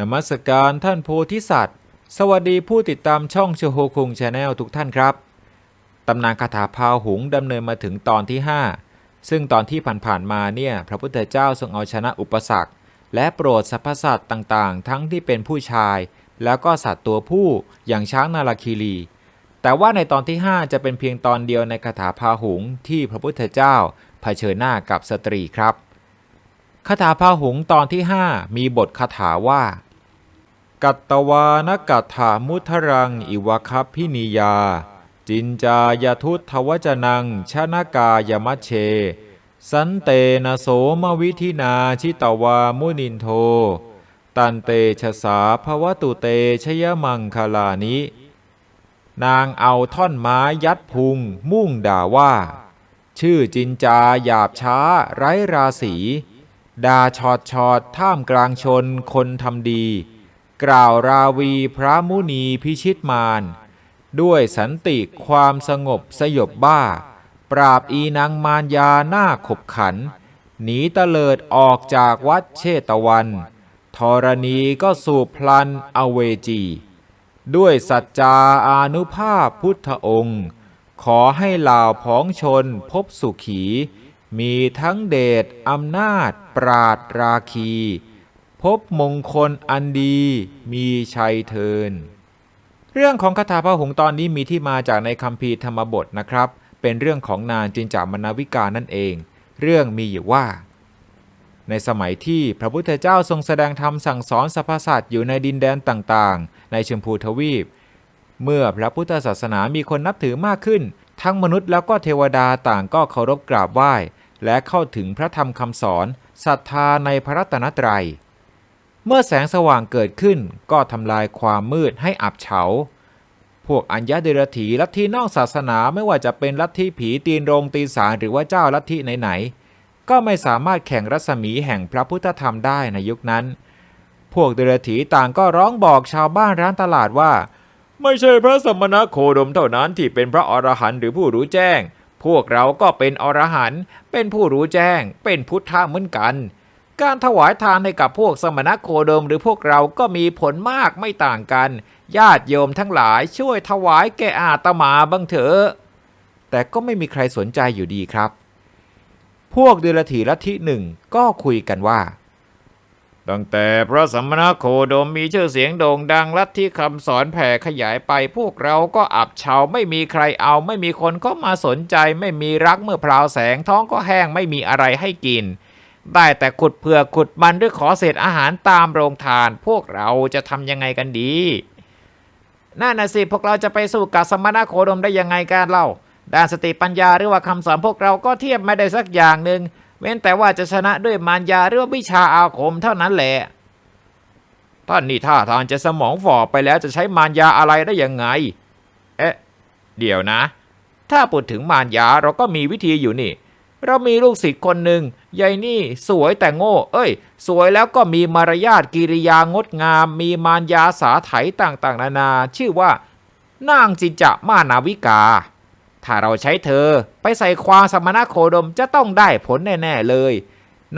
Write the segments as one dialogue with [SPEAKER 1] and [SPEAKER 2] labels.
[SPEAKER 1] นมัสการท่านโพธิสัตว์ สวัสดีผู้ติดตามช่องโชโฮคุงชาแนลทุกท่านครับ ตำนานคาถาพาหุงดำเนินมาถึงตอนที่ 5 ซึ่งตอนที่ผ่านๆมาเนี่ยพระพุทธเจ้าทรงเอาชนะอุปสรรค และโปรดสรรพสัตว์ต่างๆ ทั้งที่เป็นผู้ชาย แล้วก็สัตว์ตัวผู้อย่างช้างนาราคีรี แต่ว่าในตอนที่ 5 จะเป็นเพียงตอนเดียวในคาถาพาหุงที่พระพุทธเจ้าเผชิญหน้ากับสตรีครับคาถาพาหุงตอนที่ 5 มีบทคาถาว่า กัตตวานกัตถามุทรัง อิวคัพพินิยา จินจายทุตทวจนังชนากายมัชเช สันเตนะโสมวิธินาชิตวามุนินโท ตันเตชะสาภวตุเตชยมังคลานิ นางเอาท่อนไม้ยัดพุง มุ่งด่าว่า ชื่อจินจาหยาบช้า ไร้ราศีด่าชอดชอดท่ามกลางชนคนทำดี กล่าวราวีพระมุนีพิชิตมารด้วยสันติความสงบสยบบ้า ปราบอีนางมารยาหน้าขบขัน หนีเตลิดออกจากวัดเชตวันธรณีก็สูบพลันอเวจี ด้วยสัจจาอานุภาพพุทธองค์ ขอให้เหล่าพ้องชนพบสุขี มีทั้งเดชอำนาจปราดราคี บมงคลอันดีมีชัยเทิน เรื่องของคาถาพระหงส์ตอนนี้มีที่มาจากในคัมภีร์ธรรมบทนะครับ เป็นเรื่องของนางจินจามนาวิกานั่นเอง เรื่องมีอยู่ว่า ในสมัยที่พระพุทธเจ้าทรงแสดงธรรมสั่งสอนสรรพสัตว์อยู่ในดินแดนต่างๆ ในชมพูทวีป เมื่อพระพุทธศาสนามีคนนับถือมากขึ้น ทั้งมนุษย์แล้วก็เทวดาต่างก็เคารพกราบไหว้และเข้าถึงพระธรรมคำสอนศรัทธาในพระรัตนตรัย เมื่อแสงสว่างเกิดขึ้นก็ทำลายความมืดให้อับเฉา พวกอัญญาเดรถีลัทธินอกศาสนาไม่ว่าจะเป็นลัทธิผีตีนโรงตีสารหรือว่าเจ้าลัทธิไหนๆ ก็ไม่สามารถแข่งรัศมีแห่งพระพุทธธรรมได้ในยุคนั้น พวกเดรถีต่างก็ร้องบอกชาวบ้านร้านตลาดว่า ไม่ใช่พระสมณโคดมเท่านั้นที่เป็นพระอรหันต์หรือผู้รู้แจ้ง พวกเราก็เป็นอรหันต์เป็นผู้รู้แจ้ง เป็นพุทธะเหมือนกัน การถวายทานให้กับพวกสมณโคดมหรือพวกเราก็มีผลมากไม่ต่างกัน ญาติโยมทั้งหลายช่วยถวายแก่อาตมาบ้างเถอะ แต่ก็ไม่มีใครสนใจอยู่ดีครับ พวกเดรถีลัทธิหนึ่งก็คุยกันว่า ตั้งแต่พระสมมณโคดมมีชื่อเสียงโด่งดังลัทธิคำสอนแผ่ขยายไป พวกเราก็อับเฉาไม่มีใครเอา ไม่มีคนก็มาสนใจ ไม่มีรักเมื่อพราวแสงท้องก็แห้งไม่มีอะไรให้กิน ได้แต่ขุดเผือกขุดมันหรือขอเศษอาหารตามโรงทาน พวกเราจะทำยังไงกันดีนั่นน่ะสิพวกเราจะไปสู้กับสมณโคดมได้ยังไงกันเล่า ด้านสติปัญญาหรือว่าคำสอนพวกเราก็เทียบไม่ได้สักอย่างหนึ่งเว้นแต่ว่าจะชนะด้วยมารยาหรือว,วิชาอาคมเท่านั้นแหละท่านนี่ท่าทางจะสมองฝ่อไปแล้วจะใช้มารยาอะไรได้ยังไง เอ๊ะ เดี๋ยวนะ ถ้าพูดถึงมารยาเราก็มีวิธีอยู่นี่ เรามีลูกศิษย์คนหนึ่ง ยายนี่สวยแต่โง่ เอ้ย สวยแล้วก็มีมารยาทกิริยางดงาม มีมารยาสาไถต่างๆ นานา ชื่อว่านางจินจะมานาวิกา ถ้าเราใช้เธอไปใส่ความสมณโคดมจะต้องได้ผลแน่ ๆ เลย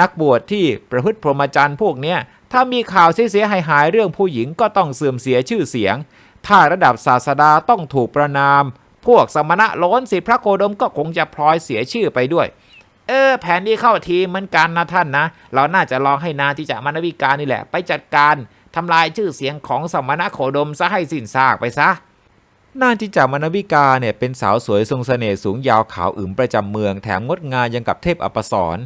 [SPEAKER 1] นักบวชที่ประพฤติพรหมจรรย์พวกเนี้ย ถ้ามีข่าวเสียหายหายเรื่องผู้หญิงก็ต้องเสื่อมเสียชื่อเสียง ถ้าระดับศาสดาต้องถูกประนาม พวกสมณะล้นสิพระโคดมก็คงจะพลอยเสียชื่อไปด้วย เออ แผนนี้เข้าทีเหมือนกันนะท่านนะ เราน่าจะลองให้นาทิจะมานวิการนี่แหละ ไปจัดการทำลายชื่อเสียงของสมณะโคดมซะให้สิ้นซากไปซะนางจิจามนวิกาเนี่ยเป็นสาวสวยทรงเสน่ห์สูงยาวขาวอึมประจำเมืองแถมงดงามยังกับเทพอัปสร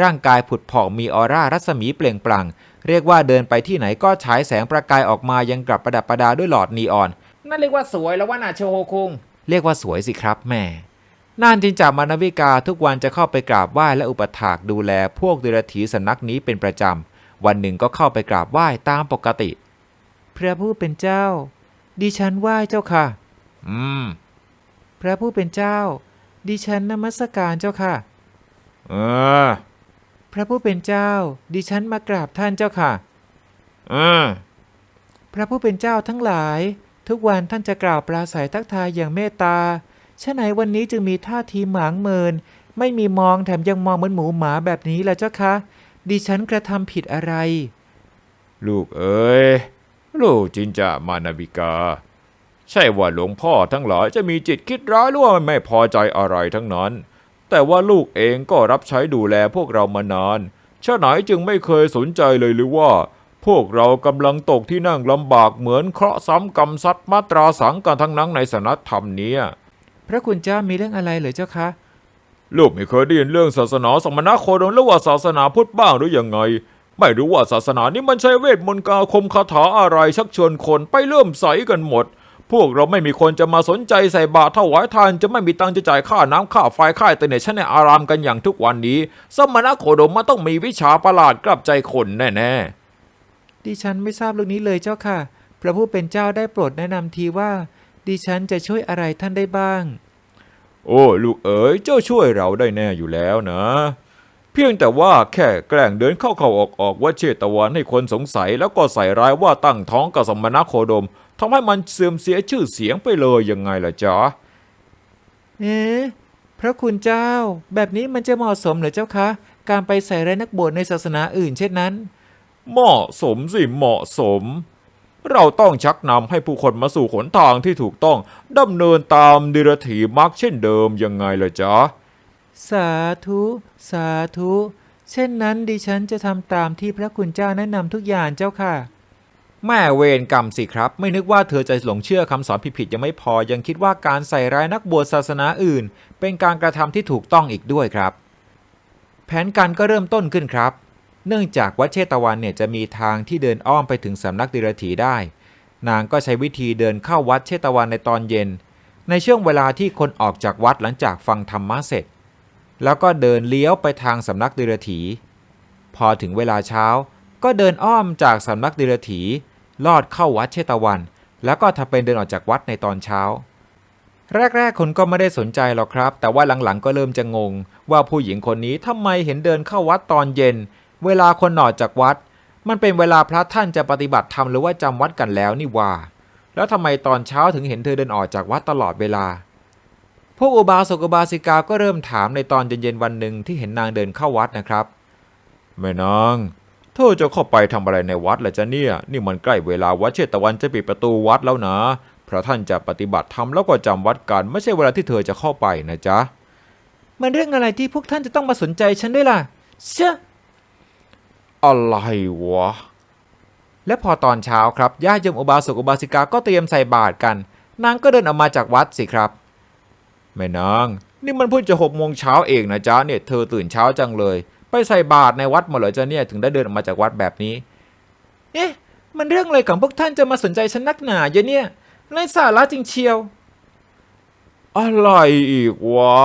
[SPEAKER 1] ร่างกายผุดผ่องมีออร่ารัศมีเปล่งปลั่ง เรียกว่าเดินไปที่ไหนก็ฉายแสงประกายออกมายังกลับประดับประดาด้วยหลอดนีออน
[SPEAKER 2] นั่นเรียกว่าสวยแล้วว่านาโชโฮคุง
[SPEAKER 1] เรียกว่าสวยสิครับแม่ นานจินจามานวิกาทุกวันจะเข้าไปกราบไหว้และอุปถากดูแลพวกเดรถีสำนักนี้เป็นประจำ วันหนึ่งก็เข้าไปกราบไหว้ตามปกติ พระผู้เป็นเจ้า ดิฉันไหว้เจ้าค่ะ อืม พระผู้เป็นเจ้า ดิฉันนมัสการเจ้าค่ะ เออ พระผู้เป็นเจ้า ดิฉันมากราบท่านเจ้าค่ะ เออ พระผู้เป็นเจ้าทั้งหลาย ทุกวันท่านจะกล่าวปราศัยทักทายอย่างเมตตา ฉะไหนวันนี้จึงมีท่าทีหมางเมิน ไม่มีมองแถมยังมองเหมือนหมูหมาแบบนี้ล่ะเจ้าคะดิฉันกระทำผิดอะไร ลูกเอ๋ยลูกจินจะมานาบิกา ใช่ว่าหลวงพ่อทั้งหลายจะมีจิตคิดร้ายหรือว่าไม่พอใจอะไรทั้งนั้น แต่ว่าลูกเองก็รับใช้ดูแลพวกเรามานานชะไหนจึงไม่เคยสนใจเลยหรือว่า พวกเรากำลังตกที่นั่งลำบากเหมือนเคราะห์ซ้ำกรรมซัดมาตราสังกันทั้งนั้นในสนธรรมเนี้ย
[SPEAKER 2] พระคุณเจ้ามีเรื่องอะไรเหรือเจ้าคะ
[SPEAKER 1] ลูกไม่เคยได้ยินเรื่องศาสนาสมณโคดมหรือว่าศาสนาพุทธบ้างหรือยังไง ไม่รู้ว่าศาสนานี้มันใช้เวทมนต์กาคมคาถาอะไรชักชวนคนไปเริ่มใสกันหมด พวกเราไม่มีคนจะมาสนใจใส่บาตรถวายทานจะไม่มีตังค์จะจ่ายค่าน้ำค่าไฟค่าอินเตอร์เน็ตชั้นในอารามกันอย่างทุกวันนี้ สมณโคดมมันต้องมีวิชาประหลาดกลับใจคนแน่ๆ
[SPEAKER 2] ดิฉันไม่ทราบเรื่องนี้เลยเจ้าค่ะ พระผู้เป็นเจ้าได้โปรดแนะนำทีว่า ดิฉันจะช่วยอะไรท่านได้บ้าง
[SPEAKER 1] โอ้ลูกเอ๋ยเจ้าช่วยเราได้แน่อยู่แล้วนะ เพียงแต่ว่าแค่แกล้งเดินเข้าเข้าออกออกว่าเชตวันให้คนสงสัย แล้วก็ใส่ร้ายว่าตั้งท้องกับสมณโคดมทำให้มันเสื่อมเสียชื่อเสียงไปเลยยังไงล่ะจ๊ะ
[SPEAKER 2] เอ๊ะพระคุณเจ้า แบบนี้มันจะเหมาะสมเหรือเจ้าคะ การไปใส่ร้ายนักบวชในศาสนาอื่นเช่นนั้น
[SPEAKER 1] เหมาะสมสิเหมาะสม เราต้องชักนำให้ผู้คนมาสู่หนทางที่ถูกต้องดำเนินตามดิรถีมรรคเช่นเดิมยังไงล่ะจ๊ะ
[SPEAKER 2] สาธุ สาธุ เช่นนั้นดิฉันจะทำตามที่พระคุณเจ้าแนะนำทุกอย่างเจ้าค่ะ
[SPEAKER 1] แม่เวรกรรมสิครับ ไม่นึกว่าเธอจะหลงเชื่อคำสอนผิดๆยังไม่พอยังคิดว่าการใส่ร้ายนักบวชศาสนาอื่น เป็นการกระทำที่ถูกต้องอีกด้วยครับ แผนการก็เริ่มต้นขึ้นครับ เนื่องจากวัดเชตวันเนี่ยจะมีทางที่เดินอ้อมไปถึงสำนักดิรถีได้ นางก็ใช้วิธีเดินเข้าวัดเชตวันในตอนเย็น ในช่วงเวลาที่คนออกจากวัดหลังจากฟังธรรมะเสร็จ แล้วก็เดินเลี้ยวไปทางสำนักดิรถี พอถึงเวลาเช้าก็เดินอ้อมจากสำนักดิรถี ลอดเข้าวัดเชตวัน แล้วก็ทำเป็นเดินออกจากวัดในตอนเช้า แรกๆ คนก็ไม่ได้สนใจหรอกครับ แต่ว่าหลังๆ ก็เริ่มจะงง ว่าผู้หญิงคนนี้ทำไมเห็นเดินเข้าวัดตอนเย็น เวลาคนออกจากวัด มันเป็นเวลาพระท่านจะปฏิบัติธรรมหรือว่าจำวัดกันแล้วนี่ว่า แล้วทำไมตอนเช้าถึงเห็นเธอเดินออกจากวัดตลอดเวลา พวกอุบาสกอุบาสิกาก็เริ่มถามในตอนเย็นๆวันหนึ่งที่เห็นนางเดินเข้าวัดนะครับแม่นางเธอจะเข้าไปทำอะไรในวัดล่ะจ๊ะเนี่ย นี่มันใกล้เวลาวัดเชตวันจะปิดประตูวัดแล้วนะพระท่านจะปฏิบัติธรรมแล้วก็จำวัดกัน ไม่ใช่เวลาที่เธอจะเข้าไปนะจ๊ะ
[SPEAKER 2] มันเรื่องอะไรที่พวกท่านจะต้องมาสนใจฉันด้วยล่ะเชื่อ
[SPEAKER 1] อะไรวะ
[SPEAKER 2] และพอตอนเช้าครับญาติโยมอุบาสกอุบาสิกาก็เตรียมใส่บาตรกัน นางก็เดินออกมาจากวัดสิครับ
[SPEAKER 1] แม่นาง นี่มันเพิ่งจะหกโมงเช้าเองนะจ๊ะเนี่ยเธอตื่นเช้าจังเลย ไปใส่บาตรในวัดมาเหรอจ๊ะเนี่ยถึงได้เดินออกมาจากวัดแบบนี้
[SPEAKER 2] เอ๊ะมันเรื่องอะไรของพวกท่านจะมาสนใจฉันนักหนาเยอะเนี่ยไร้สาระจริงเชียว
[SPEAKER 1] อะไรอีกวะ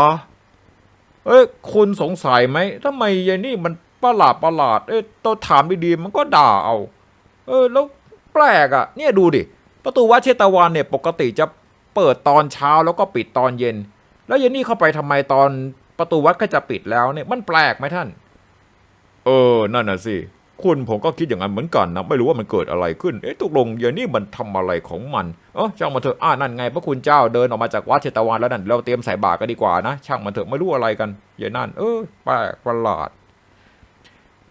[SPEAKER 1] เอ้ยคุณสงสัยไหมทำไมยายนี่มัน ประหลาดประหลาดเอ้ยตอนถามดีๆมันก็ด่าเอา เออแล้วแปลกอะ่ะ เนี่ยดูดิ ประตูวัดเชตวันเนี่ยปกติจะเปิดตอนเช้าแล้วก็ปิดตอนเย็น แล้วยายนี่เข้าไปทำไมตอนประตูวัดก็จะปิดแล้วเนี่ยมันแปลกไหมท่าน เออ นั่นน่ะสิ คุณผมก็คิดอย่างนั้นเหมือนกันนะ ไม่รู้ว่ามันเกิดอะไรขึ้น เอ๊ะตกลงยายนี่มันทำอะไรของมัน เออช่างมันเถอะ อ่านั่นไงพระคุณเจ้าเดินออกมาจากวัดเชตวันแล้วนั่น เราเตรียมใส่บาตรกันดีกว่านะ ช่างมันเถอะไม่รู้อะไรกันยายนั่น เออ แปลกประหลาด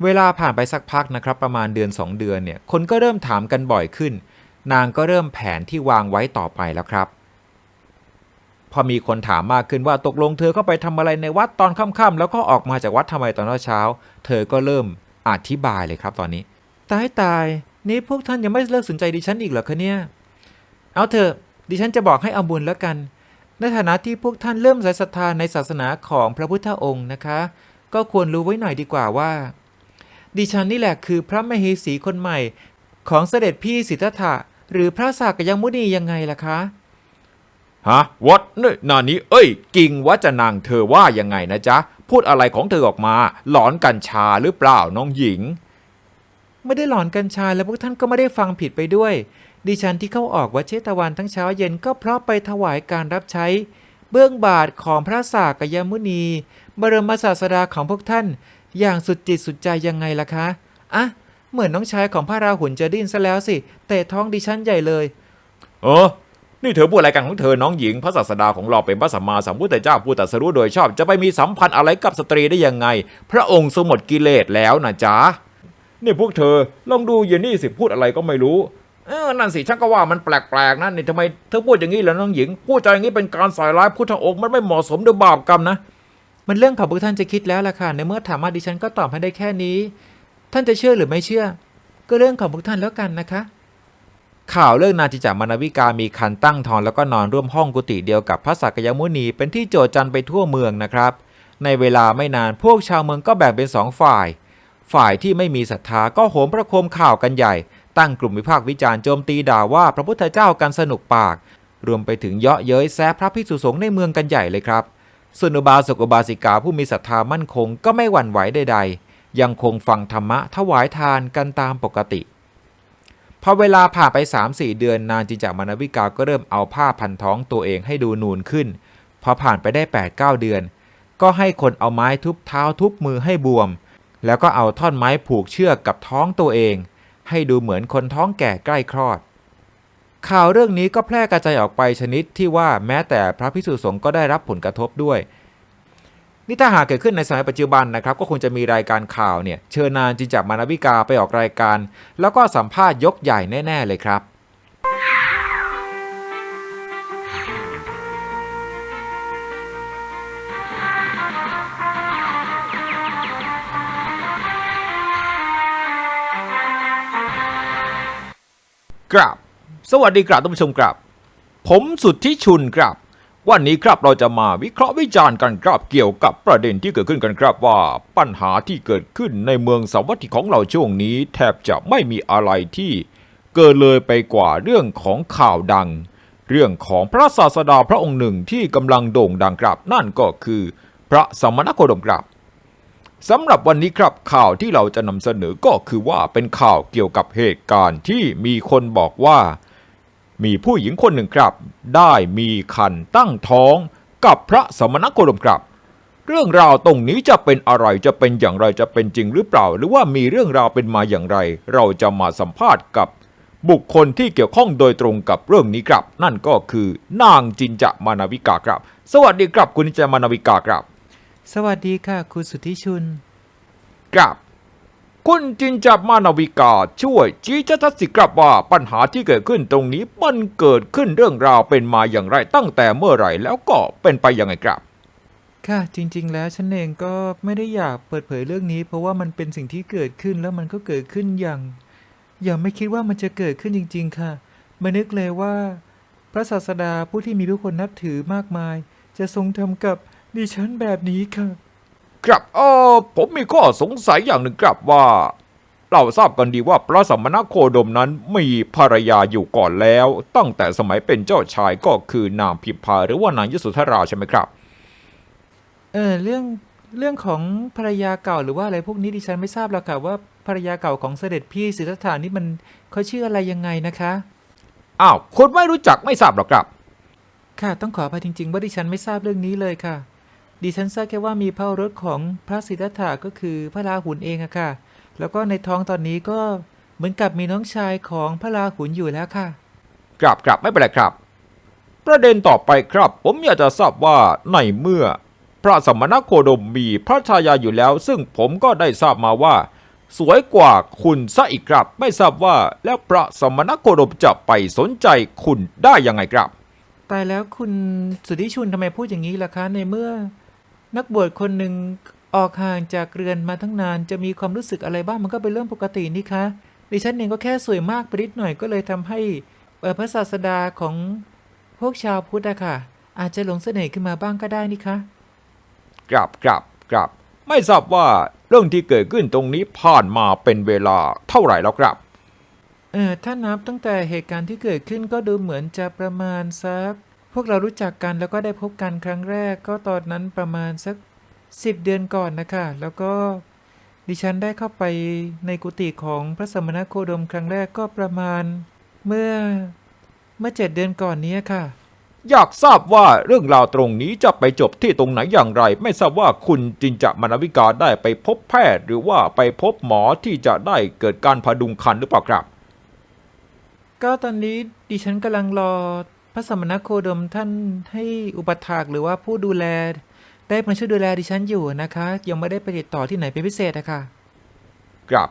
[SPEAKER 2] เวลาผ่านไปสักพักนะครับประมาณเดือน 2 เดือนเนี่ยคนก็เริ่มถามกันบ่อยขึ้น นางก็เริ่มแผนที่วางไว้ต่อไปแล้วครับ พอมีคนถามมากขึ้นว่าตกลงเธอเข้าไปทำอะไรในวัดตอนค่ำๆแล้วก็ออกมาจากวัดทำไมตอนเช้า เธอก็เริ่มอธิบายเลยครับตอนนี้ ตายตายนี่พวกท่านยังไม่เลิกสนใจดิฉันอีกเหรอคะเนี่ยเอาเถอะดิฉันจะบอกให้เอาบุญแล้วกัน ในฐานะที่พวกท่านเริ่มสายศรัทธาในศาสนาของพระพุทธองค์นะคะ ก็ควรรู้ไว้หน่อยดีกว่าว่า ดิฉันนี่แหละคือพระมเหสีคนใหม่ ของเสด็จพี่สิทธัตถะหรือพระสากยมุนียังไงล่ะคะ
[SPEAKER 1] ฮะวัดเนี่ยนานี้ เอ้ย กิ่งวัจนางเธอว่ายังไงนะจ๊ะ พูดอะไรของเธอออกมา หลอนกัญชาหรือเปล่าน้องหญิง
[SPEAKER 2] ไม่ได้หลอนกัญชาและพวกท่านก็ไม่ได้ฟังผิดไปด้วย ดิฉันที่เข้าออกวัดเชตวันทั้งเช้าเย็นก็เพราะไปถวายการรับใช้ เบื้องบาทของพระสากยมุนี บรมศาสดาของพวกท่าน อย่างสุดจิตสุดใจยังไงล่ะคะอะเหมือนน้องชายของพระราหุลจะดิ้นซะแล้วสิเตะท้องดิฉันใหญ่เลย
[SPEAKER 1] เออนี่เธอพูดอะไรกันของเธอน้องหญิง พระศาสดาของเราเป็นพระสัมมาสัมพุทธเจ้าผู้ตรัสรู้โดยชอบจะไปมีสัมพันธ์อะไรกับสตรีได้ยังไง พระองค์สมหมดกิเลสแล้วนะจ๊ะนี่พวกเธอลองดูเยนนี่สิพูดอะไรก็ไม่รู้เออนั่นสิฉันก็ว่ามันแปลกๆนะนี่ทำไมเธอพูดอย่างนี้ล่ะน้องหญิงพูดจาอย่างนี้เป็นการใส่ร้ายพุทธองค์มันไม่เหมาะสมด้วยบาปกรรมนะ
[SPEAKER 2] มันเรื่องของพวกท่านจะคิดแล้วล่ะค่ะ ในเมื่อถามมาดิฉันก็ตอบให้ได้แค่นี้ ท่านจะเชื่อหรือไม่เชื่อ ก็เรื่องของพวกท่านแล้วกันนะคะ
[SPEAKER 1] ข่าวเรื่องนาจิจามานวิกามีคันตั้งทองแล้วก็นอนร่วมห้องกุฏิเดียวกับพระสักยมุนีเป็นที่โจษจันไปทั่วเมืองนะครับ ในเวลาไม่นานพวกชาวเมืองก็แบ่งเป็นสองฝ่าย ฝ่ายที่ไม่มีศรัทธาก็โหมประโคมข่าวกันใหญ่ ตั้งกลุ่มวิพากษ์วิจารณ์โจมตีด่าว่าพระพุทธเจ้ากันสนุกปาก รวมไปถึงเยาะเย้ยแซะพระภิกษุสงฆ์ในเมืองกันใหญ่เลยครับ ส่วนอุบาสกอุบาสิกาผู้มีศรัทธามั่นคงก็ไม่หวั่นไหวใดๆ ยังคงฟังธรรมะถวายทานกันตามปกติ พอเวลาผ่านไป 3-4 เดือนนางจิจามานวิกาก็เริ่มเอาผ้าพันท้องตัวเองให้ดูนูนขึ้น พอผ่านไปได้ 8-9 เดือน ก็ให้คนเอาไม้ทุบเท้าทุบมือให้บวม แล้วก็เอาท่อนไม้ผูกเชือกกับท้องตัวเอง ให้ดูเหมือนคนท้องแก่ใกล้คลอด ข่าวเรื่องนี้ก็แพร่กระจายออกไปชนิดที่ว่าแม้แต่พระพิสุสงฆ์ก็ได้รับผลกระทบด้วย นี่ถ้าหากเกิดขึ้นในสมัยปัจจุบันนะครับ ก็คงจะมีรายการข่าวเนี่ยเชิญนางจินจักมานวิกาไปออกรายการ แล้วก็สัมภาษณ์ยกใหญ่แน่ ๆ เลยครับครับ สวัสดีครับท่านผู้ชมครับ ผมสุดที่ชุนครับ วันนี้ครับเราจะมาวิเคราะห์วิจารณ์กันครับเกี่ยวกับประเด็นที่เกิดขึ้นกันครับว่าปัญหาที่เกิดขึ้นในเมืองสวัตถีของเราช่วงนี้ แทบจะไม่มีอะไรที่เกินเลยไปกว่าเรื่องของข่าวดัง เรื่องของพระศาสดาพระองค์หนึ่งที่กำลังโด่งดังครับนั่นก็คือพระสมณโคดมครับสำหรับวันนี้ครับข่าวที่เราจะนำเสนอก็คือว่าเป็นข่าวเกี่ยวกับเหตุการณ์ที่มีคนบอกว่า มีผู้หญิงคนหนึ่งครับ ได้มีคันตั้งท้องกับพระสมณโคดมครับ เรื่องราวตรงนี้จะเป็นอะไรจะเป็นอย่างไรจะเป็นจริงหรือเปล่า หรือว่ามีเรื่องราวเป็นมาอย่างไร เราจะมาสัมภาษณ์กับบุคคลที่เกี่ยวข้องโดยตรงกับเรื่องนี้ครับ นั่นก็คือนางจินจะมานาวิกาครับ สวัสดีครับคุณจินจะมานาวิกาครับ
[SPEAKER 2] สวัสดีค่ะ คุณสุทธิชุน
[SPEAKER 1] ครับ คุณจินจับมานาวิกาช่วยชี้ชัดสิครับว่าปัญหาที่เกิดขึ้นตรงนี้มันเกิดขึ้นเรื่องราวเป็นมาอย่างไรตั้งแต่เมื่อไหร่แล้วก็เป็นไปยังไงครับ
[SPEAKER 2] ค่ะจริง ๆ แล้วฉันเองก็ไม่ได้อยากเปิดเผยเรื่องนี้ เพราะว่ามันเป็นสิ่งที่เกิดขึ้นแล้วมันก็เกิดขึ้นอย่าง อย่างไม่คิดว่ามันจะเกิดขึ้นจริง ๆ ค่ะไม่นึกเลยว่า พระศาสดาผู้ที่มีผู้คนนับถือมากมาย จะทรงทำกับดิฉันแบบนี้ค่ะ
[SPEAKER 1] ครับเออผมมีข้อสงสัยอย่างหนึ่งครับว่า เราทราบกันดีว่าพระสมณโคดมนั้นมีภรรยาอยู่ก่อนแล้ว ตั้งแต่สมัยเป็นเจ้าชายก็คือนางพิมพาหรือว่านางยโสธราใช่ไหมครับ
[SPEAKER 2] เออเรื่องเรื่องของภรรยาเก่าหรือว่าอะไรพวกนี้ดิฉันไม่ทราบหรอกค่ะว่าภรรยาเก่าของเสด็จพี่สิทธัตถานี่มันเขาชื่ออะไรยังไงนะคะ
[SPEAKER 1] อ้าวคุณไม่รู้จักไม่ทราบหรอกครับ
[SPEAKER 2] ค่ะต้องขออภัยจริง ๆ ว่าดิฉันไม่ทราบเรื่องนี้เลยค่ะ ดิฉันทราบแค่ว่ามีพระโอรถของพระสิทธัตถะก็คือพระราหุลเองอะค่ะ แล้วก็ในท้องตอนนี้ก็เหมือนกับมีน้องชายของพระราหุลอยู่แล้วค่ะ
[SPEAKER 1] ครับครับไม่เป็นไรครับ ประเด็นต่อไปครับ ผมอยากจะทราบว่าในเมื่อ พระสมณโคดมมีพระชายาอยู่แล้ว ซึ่งผมก็ได้ทราบมาว่า สวยกว่าคุณซะอีกครับ ไม่ทราบว่าแล้วพระสมณโคดมจะไปสนใจคุณได้ยังไงครับ
[SPEAKER 2] ตายแล้วคุณสุทธิชุนทำไมพูดอย่างนี้ล่ะคะในเมื่อ นักบวชคนหนึ่งออกห่างจากเรือนมาทั้งนาน จะมีความรู้สึกอะไรบ้างมันก็เป็นเรื่องปกตินี่คะดิฉันเองก็แค่สวยมากไปนิดหน่อยก็เลยทำให้เอ่อพระศาสดาของพวกชาวพุทธอะค่ะ อาจจะหลงเสน่ห์ขึ้นมาบ้างก็ได้นี่คะ
[SPEAKER 1] ครับครับครับ ไม่ทราบว่าเรื่องที่เกิดขึ้นตรงนี้ผ่านมาเป็นเวลาเท่าไหร่แล้วครับ
[SPEAKER 2] เออถ้านับตั้งแต่เหตุการณ์ที่เกิดขึ้นก็ดูเหมือนจะประมาณสัก พวกเรารู้จักกันแล้วก็ได้พบกันครั้งแรกก็ตอนนั้นประมาณสักสิบเดือนก่อนนะคะ แล้วก็ดิฉันได้เข้าไปในกุฏิของพระสมณโคดมครั้งแรกก็ประมาณ เมื่อเมื่อเจ็ดเดือนก่อนนี้ค่ะ
[SPEAKER 1] อยากทราบว่าเรื่องราวตรงนี้จะไปจบที่ตรงไหนอย่างไร ไม่ทราบว่าคุณจินจะมานวิกาได้ไปพบแพทย์ หรือว่าไปพบหมอที่จะได้เกิดการพดุงคันหรือเปล่าครับ
[SPEAKER 2] ก็ตอนนี้ดิฉันกำลังรอ พระสมณโคดมท่านให้อุปถากหรือว่าผู้ดูแล ได้มาช่วยดูแลดิฉันอยู่นะคะ ยังไม่ได้ไปติดต่อที่ไหนเป็นพิเศษอะค่ะ
[SPEAKER 1] ครับ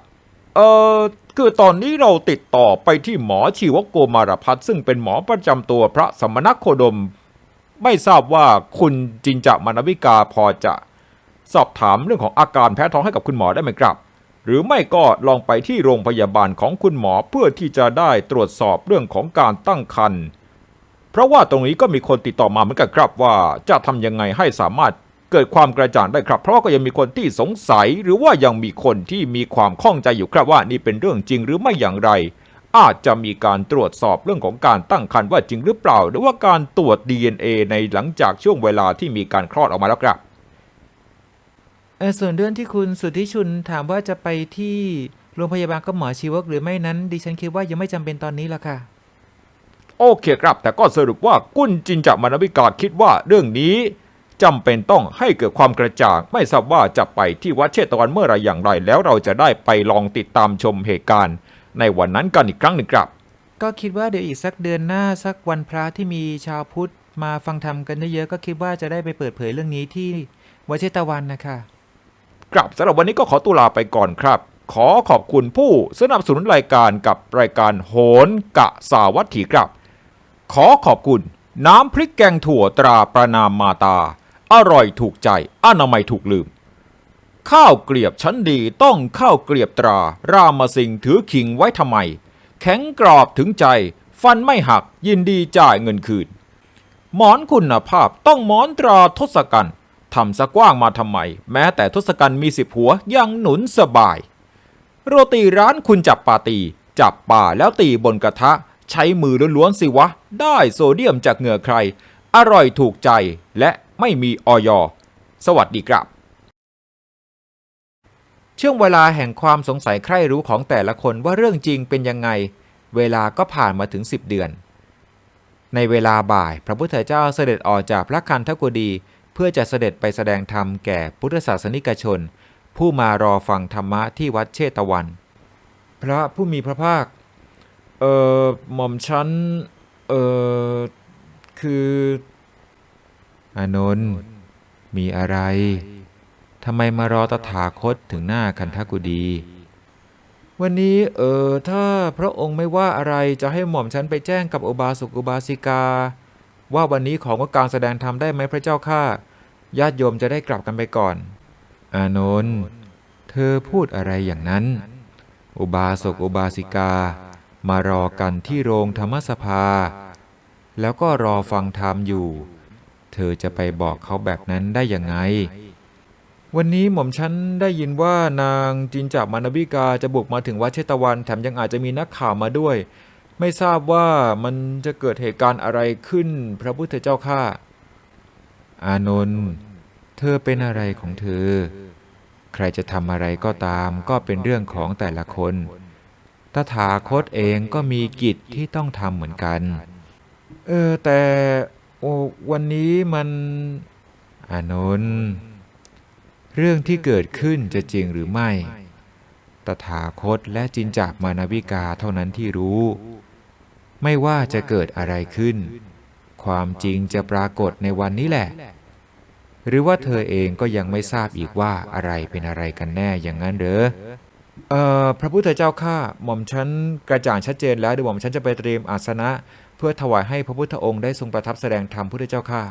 [SPEAKER 1] เอ่อคือตอนนี้เราติดต่อไปที่หมอชีวโกมารพัฒน์ซึ่งเป็นหมอประจำตัวพระสมณโคดม ไม่ทราบว่าคุณจินจะมานวิกาพอจะสอบถามเรื่องของอาการแพ้ท้องให้กับคุณหมอได้ไหมครับ หรือไม่ก็ลองไปที่โรงพยาบาลของคุณหมอเพื่อที่จะได้ตรวจสอบเรื่องของการตั้งครรภ์ ราะว่าตรงนี้ก็มีคนติดต่อมาเหมือนกันครับว่าจะทำยังไงให้สามารถเกิดความกระจ่างได้ครับ เพราะว่าก็ยังมีคนที่สงสัย หรือว่ายังมีคนที่มีความข้องใจอยู่ครับว่านี่เป็นเรื่องจริงหรือไม่อย่างไร อาจจะมีการตรวจสอบเรื่องของการตั้งครรภ์ว่าจริงหรือเปล่า หรือว่าการตรวจ DNA ในหลังจากช่วงเวลาที่มีการคลอดออกมาแล้วครับ
[SPEAKER 2] ส่วนเรื่องที่คุณสุทธิชุนถามว่าจะไปที่โรงพยาบาลกับหมอชีวกหรือไม่นั้น ดิฉันคิดว่ายังไม่จำเป็นตอนนี้ละค่ะ
[SPEAKER 1] โอเคครับ แต่ก็สรุปว่ากุนจินจะมานวิกาคิดว่าเรื่องนี้จำเป็นต้องให้เกิดความกระจ่าง ไม่ทราบว่าจะไปที่วัดเชตวันเมื่อไรอย่างไร แล้วเราจะได้ไปลองติดตามชมเหตุการณ์ ในวันนั้นกันอีกครั้งหนึ่งครับ
[SPEAKER 2] ก็คิดว่าเดี๋ยวอีกสักเดือนหน้าสักวันพระที่มีชาวพุทธมาฟังธรรมกันเยอะๆก็คิดว่าจะได้ไปเปิดเผยเรื่องนี้ที่วัดเชตวันนะคะ
[SPEAKER 1] ครับสำหรับวันนี้ก็ขอตุลาไปก่อนครับ ขอขอบคุณผู้สนับสนุนรายการกับรายการโหนกะสาวัตถีครับ ขอขอบคุณน้ำพริกแกงถั่วตราประนามมาตา อร่อยถูกใจอนามัยถูกลืม ข้าวเกลียบชั้นดีต้องข้าวเกลียบตรา รามาสิงถือขิงไว้ทำไม แข็งกรอบถึงใจ ฟันไม่หักยินดีจ่ายเงินคืน หมอนคุณภาพต้องหมอนตราทศกัณฐ์ทำสะกว้างมาทำไม แม้แต่ทศกัณฐ์มีสิบหัวยังหนุนสบาย โรตีร้านคุณจับปาตี จับป่าแล้วตีบนกระทะ ใช้มือล้วนๆสิวะ ได้โซเดียมจากเหงื่อใคร อร่อยถูกใจและไม่มีออยสวัสดีครับ
[SPEAKER 2] ช่วงเวลาแห่งความสงสัยใคร่รู้ของแต่ละคนว่าเรื่องจริงเป็นยังไง เวลาก็ผ่านมาถึง 10 เดือน ในเวลาบ่ายพระพุทธเจ้าเสด็จออกจากพระคันธกุฎีเพื่อจะเสด็จไปแสดงธรรมแก่พุทธศาสนิกชน ผู้มารอฟังธรรมะที่วัดเชตวัน พระผู้มีพระภาค เออหม่อมฉันเออคืออานนท์มีอะไรทำไมมารอตถาคตถึงหน้าคันธกุดี วันนี้เออถ้าพระองค์ไม่ว่าอะไรจะให้หม่อมฉันไปแจ้งกับอุบาสกอุบาสิกา ว่าวันนี้ของว่าการแสดงธรรมได้ไหมพระเจ้าข้าญาติโยมจะได้กลับกันไปก่อน อานนท์เธอพูดอะไรอย่างนั้น อุบาสกอุบาสิกา มารอกันที่โรงธรรมสภา แล้วก็รอฟังธรรมอยู่ เธอจะไปบอกเขาแบบนั้นได้ยังไง วันนี้หม่อมฉันได้ยินว่านางจินจับมานวิกาจะบุกมาถึงวัดเชตวันแถมยังอาจจะมีนักข่าวมาด้วย ไม่ทราบว่ามันจะเกิดเหตุการณ์อะไรขึ้นพระพุทธเจ้าข้าอานนท์เธอเป็นอะไรของเธอ ใครจะทำอะไรก็ตามก็เป็นเรื่องของแต่ละคน ตถาคตเองก็มีกิจที่ต้องทำเหมือนกัน เออ แต่โอวันนี้มันอานนท์เรื่องที่เกิดขึ้นจะจริงหรือไม่ ตถาคตและจินจักมานวิกาเท่านั้นที่รู้ ไม่ว่าจะเกิดอะไรขึ้น ความจริงจะปรากฏในวันนี้แหละ หรือว่าเธอเองก็ยังไม่ทราบอีกว่าอะไรเป็นอะไรกันแน่อย่างนั้นเหรอ เอ่อพระพุทธเจ้าข้าหม่อมฉันกระจ่างชัดเจนแล้วเดี๋ยวหม่อมฉันจะไปเตรียมอาสนะ เพื่อถวายให้พระพุทธองค์ได้ทรงประทับแสดงธรรมพุทธเจ้าข้า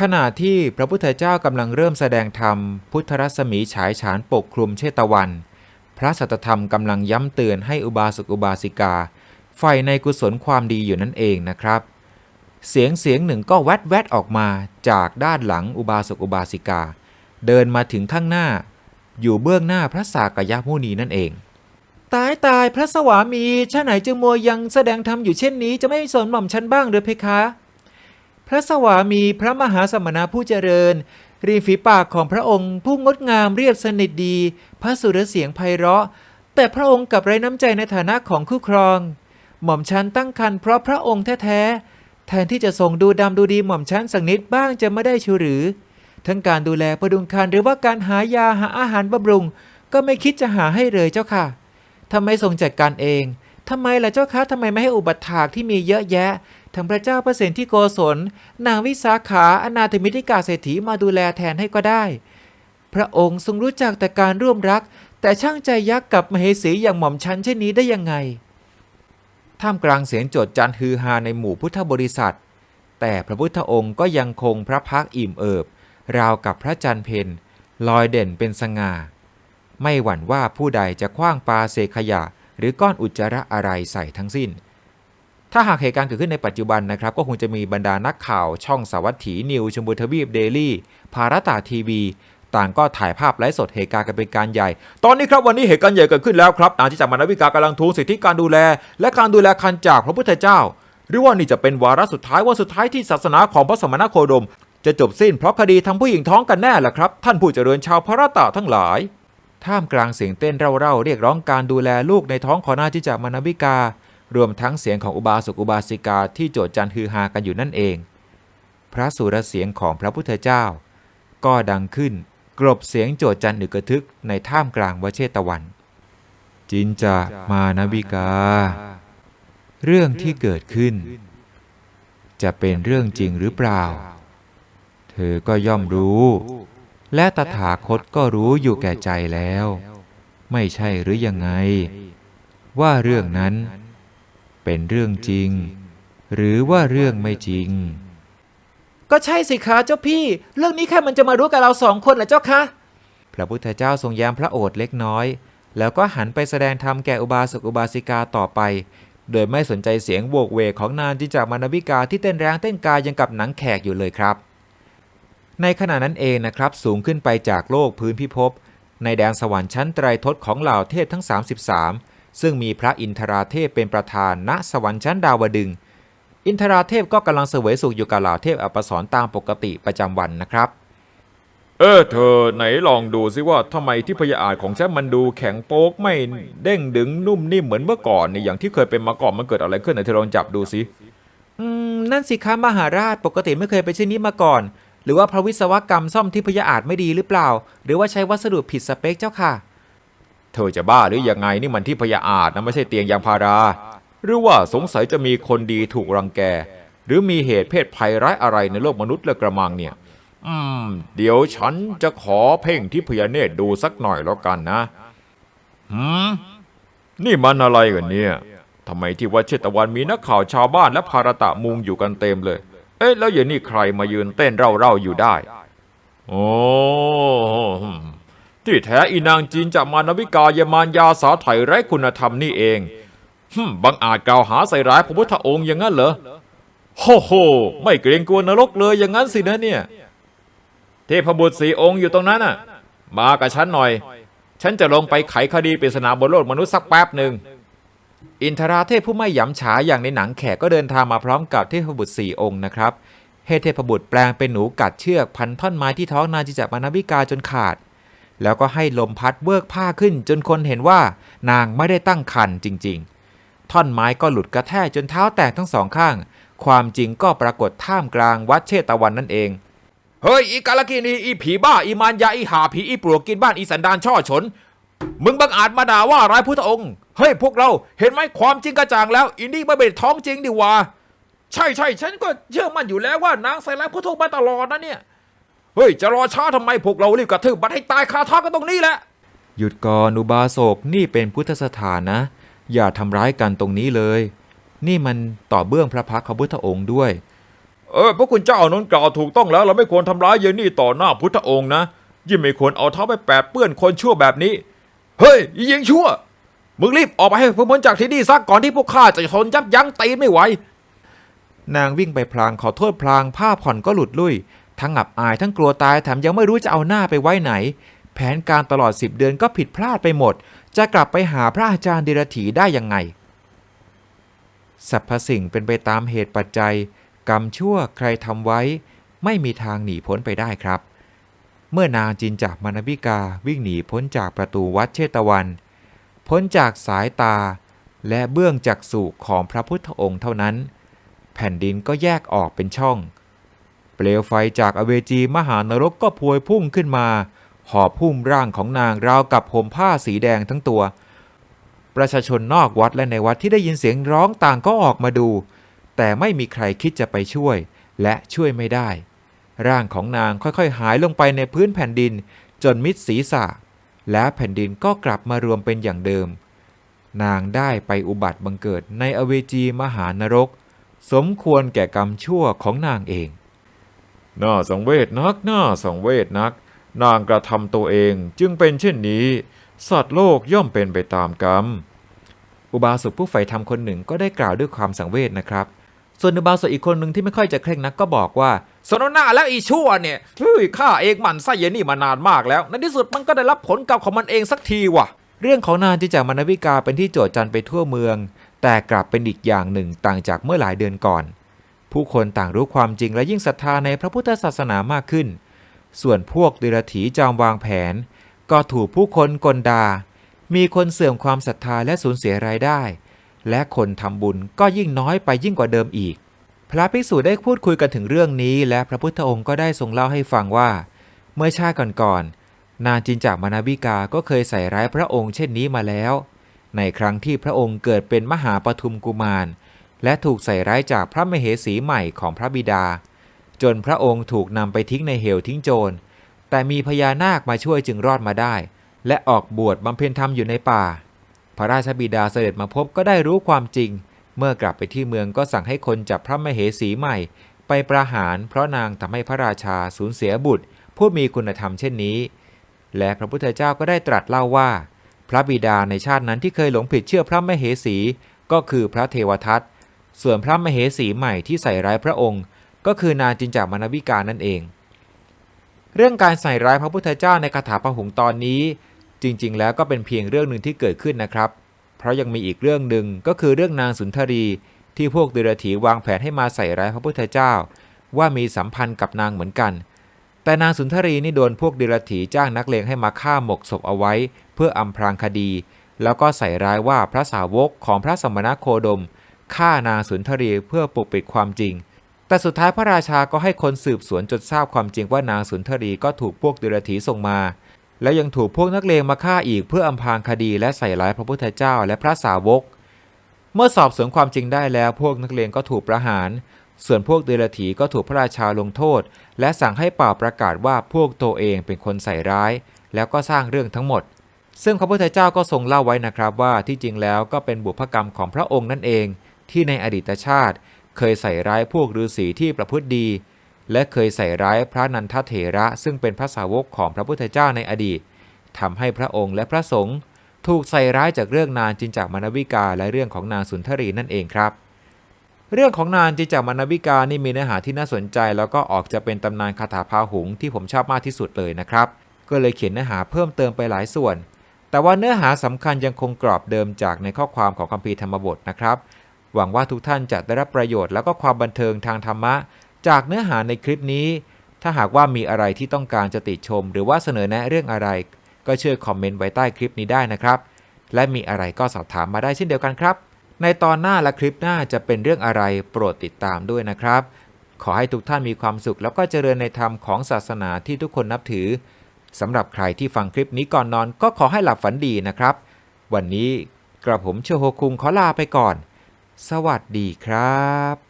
[SPEAKER 2] ขณะที่พระพุทธเจ้ากำลังเริ่มแสดงธรรม พุทธรัศมีฉายฉานปกคลุมเชตวัน พระสัตธรรมกำลังย้ำเตือนให้อุบาสกอุบาสิกาใฝ่ในกุศลความดีอยู่นั่นเองนะครับ เสียงเสียงหนึ่งก็แวดแวดออกมาจากด้านหลังอุบาสกอุบาสิกา เดินมาถึงข้างหน้า อยู่เบื้องหน้าพระสากยะมุนีนั่นเอง ตายตายพระสวามีชาไหนจึงมัวยังแสดงธรรมอยู่เช่นนี้จะไม่สนหม่อมฉันบ้างหรือเพคะ พระสวามีพระมหาสมณะผู้เจริญริมฝีปากของพระองค์ ผู้งดงามเรียบสนิทดี พระสุรเสียงไพเราะ แต่พระองค์กับไร้น้ำใจในฐานะของคู่ครอง หม่อมฉันตั้งคันเพราะพระองค์แท้ๆแทนที่จะส่งดูดำดูดีหม่อมฉันสักนิดบ้างจะไม่ได้ชูหรือ ทั้งการดูแลประดุงคันหรือว่าการหายาหาอาหารบำรุง ก็ไม่คิดจะหาให้เลยเจ้าค่ะทำไมทรงจัดการเองทำไมล่ะเจ้าคะทำไมไม่ให้อุบัติถากที่มีเยอะแยะทั้งพระเจ้าประเสิทธิโกศล นางวิสาขาอนาถมิติกาเศรษฐีมาดูแลแทนให้ก็ได้ พระองค์ทรงรู้จักแต่การร่วมรัก แต่ช่างใจยักษ์กับมเหสีอย่างหม่อมชันเช่นนี้ได้ยังไง ท่ามกลางเสียงโจดจันฮือฮาในหมู่พุทธบริษัท แต่พระพุทธองค์ก็ยังคงพระพักอิ่มเอิบ ราวกับพระจันทร์เพนลอยเด่นเป็นสง่า ไม่หวั่นว่าผู้ใดจะคว้างปาเศษขยะ หรือก้อนอุจจาระอะไรใส่ทั้งสิ้น ถ้าหากเหตุการณ์เกิดขึ้นในปัจจุบันนะครับ ก็คงจะมีบรรดานักข่าวช่องสวัตถีนิวชมพูทวีปเดลี่ ภารตาทีวี ต่างก็ถ่ายภาพไลฟ์สดเหตุการณ์กันเป็นการใหญ่ ตอนนี้ครับวันนี้เหตุการณ์ใหญ่เกิดขึ้นแล้วครับนางที่จากมานาวิกากำลังทวงสิทธิการดูแล และการดูแลคันจากพระพุทธเจ้าหรือว่านี่จะเป็นวาระสุดท้ายวันสุดท้ายที่ศาสนาของพระสมณโคดม จะจบสิ้นเพราะคดีทำผู้หญิงท้องกันแน่ล่ะครับ ท่านผู้เจริญชาวพระตาทั้งหลาย ท่ามกลางเสียงเต้นเร่าๆเรียกร้องการดูแลลูกในท้องของนาทิจามานาวิกา รวมทั้งเสียงของอุบาสกอุบาสิกาที่โจดจันฮือฮากันอยู่นั่นเอง พระสุรเสียงของพระพุทธเจ้า ก็ดังขึ้นกลบเสียงโจดจันอึกกระทึกในท่ามกลางวเชตวัน จินจะมานาวิกา เรื่องที่เกิดขึ้น จะเป็นเรื่องจริงหรือเปล่า เธอก็ย่อมรู้ และตถาคตก็รู้อยู่แก่ใจแล้ว ไม่ใช่หรือยังไง ว่าเรื่องนั้น เป็นเรื่องจริง หรือว่าเรื่องไม่จริง ก็ใช่สิคะเจ้าพี่ เรื่องนี้แค่มันจะมารู้กับเราสองคนเหรอเจ้าคะพระพุทธเจ้าทรงแย้มพระโอษฐ์เล็กน้อย แล้วก็หันไปแสดงธรรมแก่อุบาสกอุบาสิกาต่อไป โดยไม่สนใจเสียงโวกเวกของนางจิจากมานวิกาที่เต้นแรงเต้นกายยังกับหนังแขกอยู่เลยครับ ในขณะนั้นเองนะครับสูงขึ้นไปจากโลกพื้นพิภพในแดนสวรรค์ชั้นไตรทศของเหล่าเทพทั้ง 33 ซึ่งมีพระอินทราเทพเป็นประธานณสวรรค์ชั้นดาวดึงส์อินทราเทพก็กำลังเสวยสุขอยู่กับเหล่าเทพอัปสรตามปกติประจำวันนะครับ
[SPEAKER 1] เออเธอไหนลองดูซิว่าทำไมที่พยาอาจของฉันมันดูแข็งโป๊กไม่เด้งดึงนุ่มนิ่มเหมือนเมื่อก่อนเนี่ยอย่างที่เคยเป็นมาก่อนมันเกิดอะไรขึ้นไหนเธอลองจับดูสิ
[SPEAKER 2] อืมนั่นสิคะมหาราชปกติไม่เคยเป็นเช่นนี้มาก่อน หรือว่าพระวิศวกรรมซ่อมที่พยาอาจไม่ดีหรือเปล่า หรือว่าใช้วัสดุผิดสเปคเจ้าค่ะ
[SPEAKER 1] เธอจะบ้าหรือยังไงนี่มันที่พยาอาจนะไม่ใช่เตียงยางพารา หรือว่าสงสัยจะมีคนดีถูกรังแก หรือมีเหตุเพศภัยร้ายอะไรในโลกมนุษย์และกระมังเนี่ย อืม เดี๋ยวฉันจะขอเพ่งที่พยาเนตรดูสักหน่อยแล้วกันนะหืมนี่มันอะไรกันเนี่ยทำไมที่วัดเชตวันมีนักข่าวชาวบ้านและภารตะมุงอยู่กันเต็มเลย เอ๊ะแล้วอย่างนี้ใครมายืนเต้นเร่าๆอยู่ได้ โอ้ที่แท้อีนางจีนจากมานวิกายมานยาสาไถไร้คุณธรรมนี่เองฮึมบังอาจกล่าวหาใส่ร้ายพระพุทธองค์อย่างนั้นเหรอโฮโหไม่เกรงกลัวนรกเลยอย่างนั้นสินะเนี่ยเทพบุตรสีองค์อยู่ตรงนั้นน่ะ มากับฉันหน่อย ฉันจะลงไปไขคดีปริศนาบนโลกมนุษย์สักแป๊บหนึ่ง
[SPEAKER 2] อินทราเทพผู้ไม่หยำฉาอย่างในหนังแขกก็เดินทางมาพร้อมกับเทพบุตรสี่องค์นะครับให้เทพบุตรแปลงเป็นหนูกัดเชือกพันท่อนไม้ที่ท้องนางจิจามานวิกาจนขาด แล้วก็ให้ลมพัดเบิกผ้าขึ้น จนคนเห็นว่านางไม่ได้ตั้งครรภ์จริง ๆ ท่อนไม้ก็หลุดกระแทกจนเท้าแตกทั้งสองข้าง ความจริงก็ปรากฏท่ามกลางวัดเชตวันนั่นเอง
[SPEAKER 1] เฮ้ยอีกาลกินีอีผีบ้าอีมารยาอีหาผีอีปลวกกินบ้านอีสันดานช่อฉน มึงบังอาจมาด่าว่าร้ายพุทธองค์ เฮ้ยพวกเราเห็นไหมความจริงกระจ่างแล้วอีนี่ไม่เป็นท้องจริงดิวะใช่ใช่ฉันก็เชื่อมั่นอยู่แล้วว่านางใส่ร้ายพุทธองค์มาตลอดนะเนี่ย เฮ้ยจะรอช้าทำไมพวกเรารีบกระทืบบัดให้ตายคาท้องกันตรงนี้แหละ
[SPEAKER 2] หยุดก่อนอุบาสกนี่เป็นพุทธสถานนะ อย่าทำร้ายกันตรงนี้เลย นี่มันต่อเบื้องพระพักตร์ของพุทธองค์ด้วย
[SPEAKER 1] เออพระคุณเจ้านั้นกล่าวถูกต้องแล้ว เราไม่ควรทำร้ายเยนนี่ต่อหน้าพุทธองค์นะ ยิ่งไม่ควรเอาเท้าไปแปดเปื้อนคนชั่วแบบนี้ เฮ้ยอียิงชั่ว มึงรีบออกไปให้พ้นจากที่นี่ซะก่อนที่พวกข้าจะทนยับยั้งตีนไม่ไหว
[SPEAKER 2] นางวิ่งไปพลางขอโทษพลางผ้าผ่อนก็หลุดลุ่ย ทั้งอับอายทั้งกลัวตายแถมยังไม่รู้จะเอาหน้าไปไว้ไหน แผนการตลอดสิบเดือนก็ผิดพลาดไปหมด จะกลับไปหาพระอาจารย์เดรถีได้ยังไงสรรพสิ่งเป็นไปตามเหตุปัจจัย กรรมชั่วใครทำไว้ ไม่มีทางหนีพ้นไปได้ครับ เมื่อนางจินจากมานวิกาวิ่งหนีพ้นจากประตูวัดเชตวัน พ้นจากสายตาและเบื้องจักษุของพระพุทธองค์เท่านั้น แผ่นดินก็แยกออกเป็นช่อง เปลวไฟจากอเวจีมหานรกก็พวยพุ่งขึ้นมาหอบหุ้มร่างของนางราวกับห่มผ้าสีแดงทั้งตัว ประชาชนนอกวัดและในวัดที่ได้ยินเสียงร้องต่างก็ออกมาดู แต่ไม่มีใครคิดจะไปช่วยและช่วยไม่ได้ ร่างของนางค่อยๆ หายลงไปในพื้นแผ่นดิน จนมิดศีรษะ และแผ่นดินก็กลับมารวมเป็นอย่างเดิม นางได้ไปอุบัติบังเกิดในอเวจีมหานรก สมควรแก่กรรมชั่วของนางเองน่าสังเวชนักน่าสังเวชนัก นางกระทำตัวเองจึงเป็นเช่นนี้ สัตว์โลกย่อมเป็นไปตามกรรม อุบาสกผู้ใฝ่ธรรมคนหนึ่งก็ได้กล่าวด้วยความสังเวชนะครับ ส่วนอุบาสกอีกคนหนึ่งที่ไม่ค่อยจะเคร่งนักก็บอกว่า
[SPEAKER 1] สนหน้าแล้วอีชั่วเนี่ยเฮ้ยข้าเองมันไส้เยนี่มานานมากแล้ว ในที่สุดมันก็ได้รับผลกรรมของมันเองสักทีว่ะ
[SPEAKER 2] เรื่องของนางจิจากมานวิกาเป็นที่โจทย์จันไปทั่วเมือง แต่กลับเป็นอีกอย่างหนึ่งต่างจากเมื่อหลายเดือนก่อน ผู้คนต่างรู้ความจริงและยิ่งศรัทธาในพระพุทธศาสนามากขึ้น ส่วนพวกเดรัจฉีจอมวางแผน ก็ถูกผู้คนกลดามีคนเสื่อมความศรัทธาและสูญเสียรายได้ และคนทำบุญก็ยิ่งน้อยไปยิ่งกว่าเดิมอีก พระภิกษุได้พูดคุยกันถึงเรื่องนี้ และพระพุทธองค์ก็ได้ทรงเล่าให้ฟังว่า เมื่อชาติก่อนๆนางจินจากมานาบิกาก็เคยใส่ร้ายพระองค์เช่นนี้มาแล้ว ในครั้งที่พระองค์เกิดเป็นมหาปทุมกุมาร และถูกใส่ร้ายจากพระมเหสีใหม่ของพระบิดา จนพระองค์ถูกนำไปทิ้งในเหวทิ้งโจร แต่มีพญานาคมาช่วยจึงรอดมาได้ และออกบวชบำเพ็ญธรรมอยู่ในป่า พระราชบิดาเสด็จมาพบก็ได้รู้ความจริง เมื่อกลับไปที่เมืองก็สั่งให้คนจับพระมเหสีใหม่ ไปประหารเพราะนางทำให้พระราชาสูญเสียบุตร ผู้มีคุณธรรมเช่นนี้ และพระพุทธเจ้าก็ได้ตรัสเล่าว่า พระบิดาในชาตินั้นที่เคยหลงผิดเชื่อพระมเหสี ก็คือพระเทวทัตส่วนพระมเหสีใหม่ที่ใส่ร้ายพระองค์ ก็คือนางจินจามนวิกานั่นเอง เรื่องการใส่ร้ายพระพุทธเจ้าในคาถาพหุงตอนนี้ จริงๆ แล้วก็เป็นเพียงเรื่องหนึ่งที่เกิดขึ้นนะครับ ราะยังมีอีกเรื่องหนึ่งก็คือเรื่องนางสุนทรี ที่พวกเดรัจฉีวางแผนให้มาใส่ร้ายพระพุทธเจ้า ว่ามีสัมพันธ์กับนางเหมือนกัน แต่นางสุนทรีนี่โดนพวกเดรัจฉีจ้างนักเลงให้มาฆ่าหมกศพเอาไว้ เพื่ออำพรางคดี แล้วก็ใส่ร้ายว่าพระสาวกของพระสมณโคดมฆ่านางสุนทรีเพื่อปกปิดความจริง แต่สุดท้ายพระราชาก็ให้คนสืบสวนจนทราบความจริงว่านางสุนทรีก็ถูกพวกเดรัจฉีส่งมา แล้วยังถูกพวกนักเลงมาฆ่าอีกเพื่ออำพรางคดีและใส่ร้ายพระพุทธเจ้าและพระสาวก เมื่อสอบสวนความจริงได้แล้วพวกนักเลงก็ถูกประหาร ส่วนพวกเดรัจฉีก็ถูกพระราชาลงโทษ และสั่งให้เป่าประกาศว่าพวกตัวเองเป็นคนใส่ร้าย แล้วก็สร้างเรื่องทั้งหมด ซึ่งพระพุทธเจ้าก็ทรงเล่าไว้นะครับว่าที่จริงแล้วก็เป็นบุพกรรมของพระองค์นั่นเอง ที่ในอดีตชาติ เคยใส่ร้ายพวกฤาษีที่ประพฤติดี และเคยใส่ร้ายพระนันทเถระซึ่งเป็นพระสาวกของพระพุทธเจ้าในอดีตทำให้พระองค์และพระสงฆ์ถูกใส่ร้ายจากเรื่องนางจินจากมานวิกาและเรื่องของนางสุนทรีนั่นเองครับ เรื่องของนางจินจากมานวิกานี่มีเนื้อหาที่น่าสนใจ แล้วก็ออกจะเป็นตำนานคาถาพาหุงที่ผมชอบมากที่สุดเลยนะครับ ก็เลยเขียนเนื้อหาเพิ่มเติมไปหลายส่วน แต่ว่าเนื้อหาสำคัญยังคงกรอบเดิมจากในข้อความของคัมภีร์ธรรมบทนะครับ หวังว่าทุกท่านจะได้รับประโยชน์แล้วก็ความบันเทิงทางธรรมะ จากเนื้อหาในคลิปนี้ ถ้าหากว่ามีอะไรที่ต้องการจะติชม หรือว่าเสนอแนะเรื่องอะไร ก็เชิญคอมเมนต์ไว้ใต้คลิปนี้ได้นะครับ และมีอะไรก็สอบถามมาได้เช่นเดียวกันครับ ในตอนหน้าและคลิปหน้าจะเป็นเรื่องอะไรโปรดติดตามด้วยนะครับ ขอให้ทุกท่านมีความสุข แล้วก็เจริญในธรรมของศาสนาที่ทุกคนนับถือสำหรับใครที่ฟังคลิปนี้ก่อนนอน ก็ขอให้หลับฝันดีนะครับ วันนี้กระผมเชโฮคุงขอลาไปก่อน สวัสดีครับ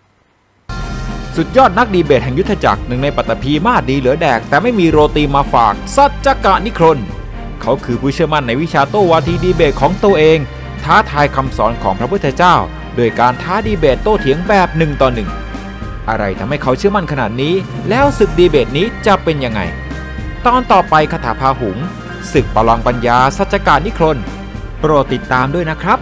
[SPEAKER 1] สุดยอดนักดีเบตแห่งยุทธจักรหนึ่งในปัตตภีมาดีเหลือแดก แต่ไม่มีโรตีมาฝาก สัจจกะนิครนเขาคือผู้เชื่อมั่นในวิชาโตวาทีดีเบตของตัวเอง ท้าทายคำสอนของพระพุทธเจ้า โดยการท้าดีเบตโต้เถียงแบบหนึ่งต่อหนึ่งอะไรทำให้เขาเชื่อมั่นขนาดนี้ แล้วศึกดีเบตนี้จะเป็นยังไง ตอนต่อไปคาถาพาหุงศึกประลองปัญญาสัจจกานิครนโปรดติดตามด้วยนะครับ